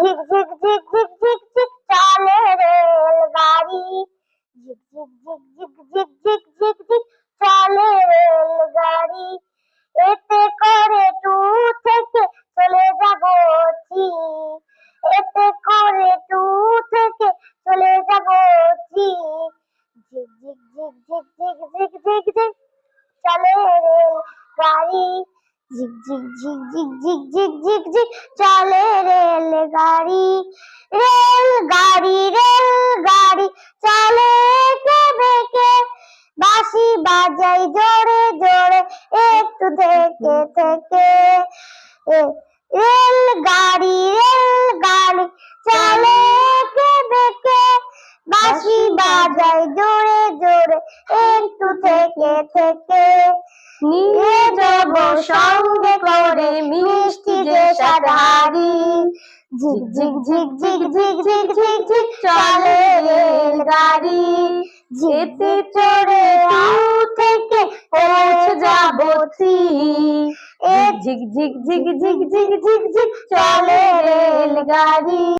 ঝিকঝিক ঝিক ঝিক ঝিক ঝিক চলে রেল গাড়ি ঝিক ঝিক ঝিক ঝিক ঝিক ঝিক ঝিক ঝিক ঝিক ঝিক ঝিক ঝিক ঝিক ঝিক চলে রেল গাড়ি রেল গাড়ি রেল গাড়ি চলে কে বেকে বাঁশি বাজাই জোরে জোরে একটু থেকে থেকে। রেল গাড়ি রেল গাড়ি চলে কে বেকে বাঁশি বাজাই জোরে জোরে একটু থেকে থেকে নিয়ে যাব মিষ্টি যে সাধারি ঝিক ঝিক ঝিক ঝিক ঝিক ঝিক ঝিক ঝিক চলে রেলগাড়ি যেতে চড়ে থেকে পৌঁছে যাব ঝিক ঝিক ঝিক ঝিক ঝিক ঝিক ঝিক চলে রেলগাড়ি